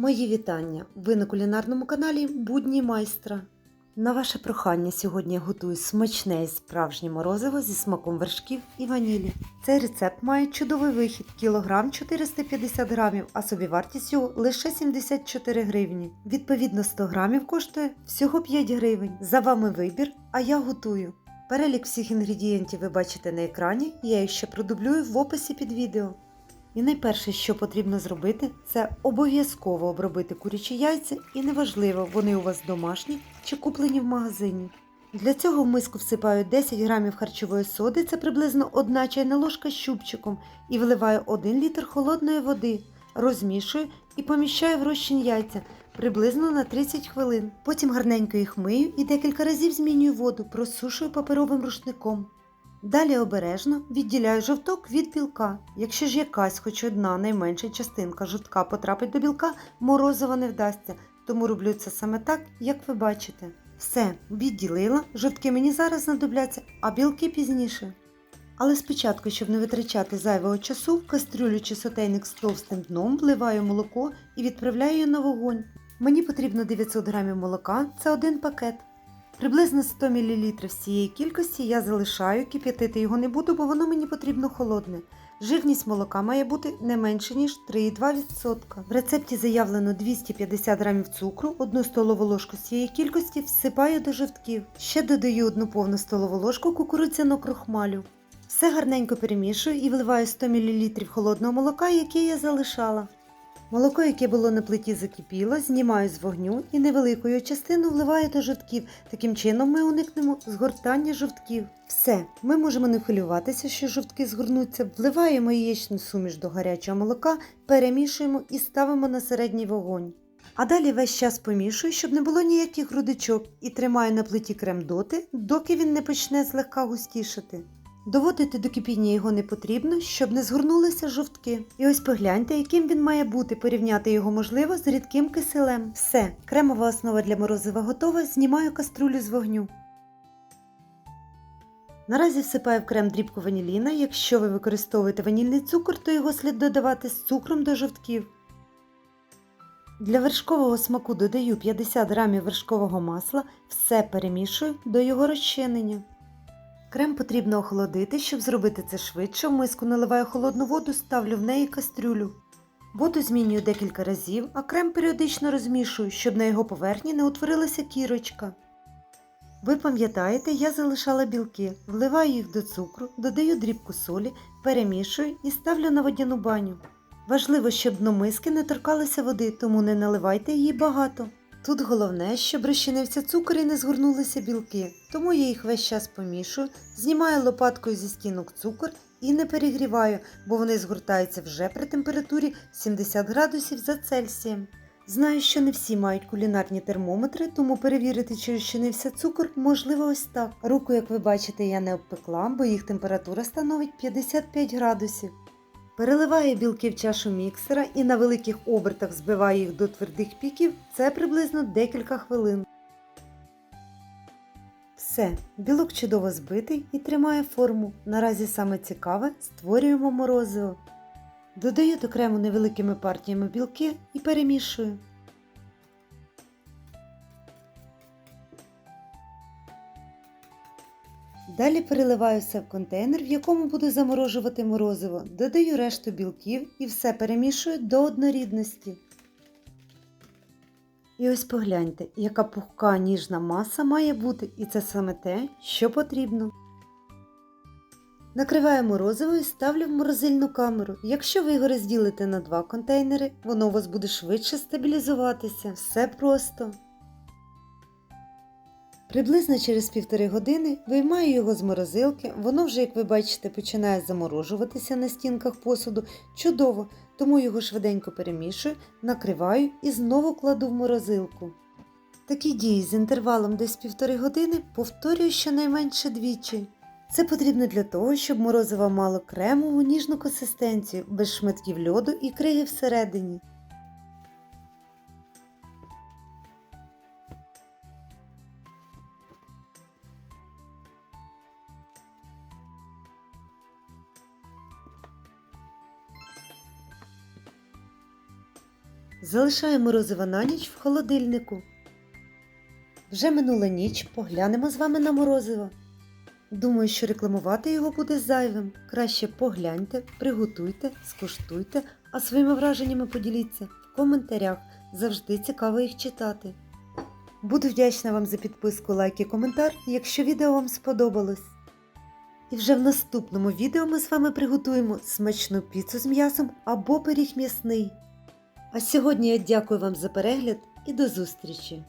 Мої вітання! Ви на кулінарному каналі Будні майстра. На ваше прохання сьогодні я готую смачне і справжнє морозиво зі смаком вершків і ванілі. Цей рецепт має чудовий вихід кілограм 450 грамів, а собівартість його лише 74 гривні. Відповідно 100 грамів коштує всього 5 гривень. За вами вибір, а я готую. Перелік всіх інгредієнтів ви бачите на екрані, я їх ще продублюю в описі під відео. І найперше, що потрібно зробити, це обов'язково обробити курячі яйця, і неважливо, вони у вас домашні чи куплені в магазині. Для цього в миску всипаю 10 грамів харчової соди, це приблизно 1 чайна ложка щупчиком, і вливаю 1 літр холодної води, розмішую і поміщаю в розчин яйця приблизно на 30 хвилин. Потім гарненько їх мию і декілька разів змінюю воду, просушую паперовим рушником. Далі обережно відділяю жовток від білка. Якщо ж якась хоч одна найменша частинка жовтка потрапить до білка, морозиво не вдасться, тому роблю це саме так, як ви бачите. Все, відділила, жовтки мені зараз знадобляться, а білки пізніше. Але спочатку, щоб не витрачати зайвого часу, в кастрюлю чи сотейник з товстим дном вливаю молоко і відправляю на вогонь. Мені потрібно 900 г молока, це один пакет. Приблизно 100 мл всієї кількості я залишаю, кип'ятити його не буду, бо воно мені потрібно холодне. Жирність молока має бути не менше, ніж 3,2%. В рецепті заявлено 250 г цукру, 1 столову ложку цієї кількості всипаю до жовтків. Ще додаю 1 повну столову ложку кукурудзяного крохмалю. Все гарненько перемішую і вливаю 100 мл холодного молока, яке я залишала. Молоко, яке було на плиті, закипіло, знімаю з вогню і невеликою частину вливаю до жовтків. Таким чином ми уникнемо згортання жовтків. Все, ми можемо не хвилюватися, що жовтки згорнуться. Вливаємо яєчну суміш до гарячого молока, перемішуємо і ставимо на середній вогонь. А далі весь час помішую, щоб не було ніяких грудочок, і тримаю на плиті крем доти, доки він не почне злегка густішати. Доводити до кипіння його не потрібно, щоб не згорнулися жовтки. І ось погляньте, яким він має бути, порівняти його можливо з рідким киселем. Все, кремова основа для морозива готова, знімаю каструлю з вогню. Наразі всипаю в крем дрібку ваніліна. Якщо ви використовуєте ванільний цукор, то його слід додавати з цукром до жовтків. Для вершкового смаку додаю 50 грамів вершкового масла, все перемішую до його розчинення. Крем потрібно охолодити, щоб зробити це швидше. В миску наливаю холодну воду, ставлю в неї кастрюлю. Воду змінюю декілька разів, а крем періодично розмішую, щоб на його поверхні не утворилася кірочка. Ви пам'ятаєте, я залишала білки, вливаю їх до цукру, додаю дрібку солі, перемішую і ставлю на водяну баню. Важливо, щоб дно миски не торкалося води, тому не наливайте її багато. Тут головне, щоб розчинився цукор і не згорнулися білки, тому я їх весь час помішую, знімаю лопаткою зі стінок цукор і не перегріваю, бо вони згортаються вже при температурі 70 градусів за Цельсієм. Знаю, що не всі мають кулінарні термометри, тому перевірити, чи розчинився цукор, можливо ось так. Руку, як ви бачите, я не обпекла, бо їх температура становить 55 градусів. Переливаю білки в чашу міксера і на великих обертах збиває їх до твердих піків. Це приблизно декілька хвилин. Все, білок чудово збитий і тримає форму. Наразі саме цікаве створюємо морозиво. Додаю до крему невеликими партіями білки і перемішую. Далі переливаю все в контейнер, в якому буду заморожувати морозиво, додаю решту білків і все перемішую до однорідності. І ось погляньте, яка пухка ніжна маса має бути, і це саме те, що потрібно. Накриваю морозиво і ставлю в морозильну камеру. Якщо ви його розділите на два контейнери, воно у вас буде швидше стабілізуватися. Все просто. Приблизно через півтори години виймаю його з морозилки, воно вже, як ви бачите, починає заморожуватися на стінках посуду. Чудово, тому його швиденько перемішую, накриваю і знову кладу в морозилку. Такі дії з інтервалом десь півтори години повторюю щонайменше двічі. Це потрібно для того, щоб морозиво мало кремову ніжну консистенцію, без шматків льоду і криги всередині. Залишаємо морозиво на ніч в холодильнику. Вже минула ніч, поглянемо з вами на морозиво. Думаю, що рекламувати його буде зайвим. Краще погляньте, приготуйте, скуштуйте, а своїми враженнями поділіться в коментарях. Завжди цікаво їх читати. Буду вдячна вам за підписку, лайк і коментар, якщо відео вам сподобалось. І вже в наступному відео ми з вами приготуємо смачну піцу з м'ясом або пиріг м'ясний. А сьогодні я дякую вам за перегляд і до зустрічі!